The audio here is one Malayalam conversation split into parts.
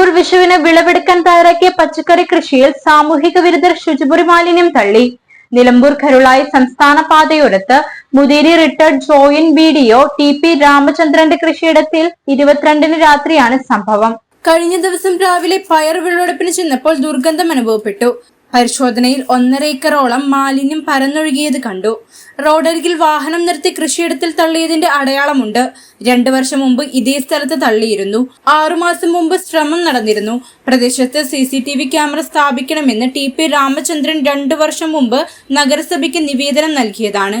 Nilambur വിഷുവിന് വിളവെടുക്കാൻ തയ്യാറാക്കിയ പച്ചക്കറി കൃഷിയിൽ സാമൂഹിക വിരുദ്ധർ ശുചിമുറി മാലിന്യം തള്ളി. നിലമ്പൂർ കരുളായി സംസ്ഥാന പാതയോരത്ത് Muthiri retired joint B D O T P രാമചന്ദ്രന്റെ കൃഷിയിടത്തിൽ ഇരുപത്തിരണ്ടിന് രാത്രിയാണ് സംഭവം. കഴിഞ്ഞ ദിവസം രാവിലെ പയർ വിളവെടുപ്പിന് ചെന്നപ്പോൾ ദുർഗന്ധം അനുഭവപ്പെട്ടു. പരിശോധനയിൽ ഒന്നര ഏക്കറോളം മാലിന്യം പരന്നൊഴുകിയത് കണ്ടു. റോഡരികിൽ വാഹനം നിർത്തി കൃഷിയിടത്തിൽ തള്ളിയതിന്റെ അടയാളമുണ്ട്. രണ്ടു വർഷം മുമ്പ് ഇതേ സ്ഥലത്ത് തള്ളിയിരുന്നു. ആറുമാസം മുമ്പ് ശ്രമം നടന്നിരുന്നു. പ്രദേശത്ത് C C T V camera സ്ഥാപിക്കണമെന്ന് T P Ramachandran രണ്ടു വർഷം മുമ്പ് നഗരസഭയ്ക്ക് നിവേദനം നൽകിയതാണ്.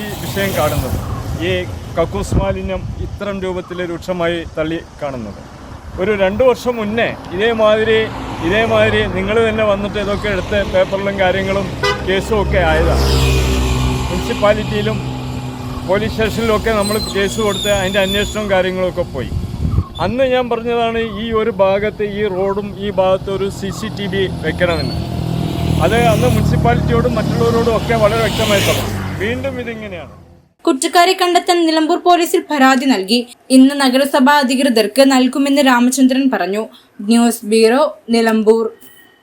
ഈ വിഷയം കാണുന്നത്. ഈ കക്കൂസ് മാലിന്യം ഇത്തരം രൂപത്തിൽ രൂക്ഷമായി തള്ളി കാണുന്നത്. ഒരു രണ്ടു വർഷം മുന്നേ ഇതേമാതിരി ഇതേമാതിരി നിങ്ങൾ തന്നെ വന്നിട്ട് ഇതൊക്കെ എടുത്ത് പേപ്പറിലും കാര്യങ്ങളും കേസും ഒക്കെ ആയതാണ് മുനിസിപ്പാലിറ്റിയിലും പോലീസ് സ്റ്റേഷനിലും ഒക്കെ നമ്മൾ കേസ് കൊടുത്ത് അതിന്റെ അന്വേഷണവും കാര്യങ്ങളൊക്കെ പോയി. അന്ന് ഞാൻ പറഞ്ഞതാണ് ഈ ഒരു ഭാഗത്ത് ഈ റോഡും ഈ ഭാഗത്ത് ഒരു സി സി ടി വി വെക്കണമെന്ന്. അത് അന്ന് മുനിസിപ്പാലിറ്റിയോടും മറ്റുള്ളവരോടും ഒക്കെ വളരെ വ്യക്തമായി വീണ്ടും ഇതിങ്ങനെയാണ്. കുറ്റക്കാരെ കണ്ടെത്താൻ നിലമ്പൂർ പോലീസിൽ പരാതി നൽകി. ഇന്ന് നഗരസഭാ അധികൃതർക്ക് നൽകുമെന്ന് രാമചന്ദ്രൻ പറഞ്ഞു. News bureau Nilambur.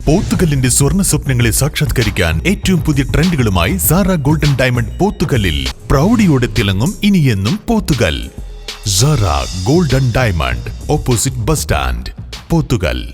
പോത്തുകല്ലിന്റെ സ്വർണ സ്വപ്നങ്ങളെ സാക്ഷാത്കരിക്കാൻ ഏറ്റവും പുതിയ ട്രെൻഡുകളുമായി സാറ ഗോൾഡൻ ഡയമണ്ട് പോത്തുകല്ലിൽ പ്രൗഢിയോടെ തിളങ്ങും ഇനിയെന്നും Pothukal. Sara golden diamond opposite bus stand Pothukal.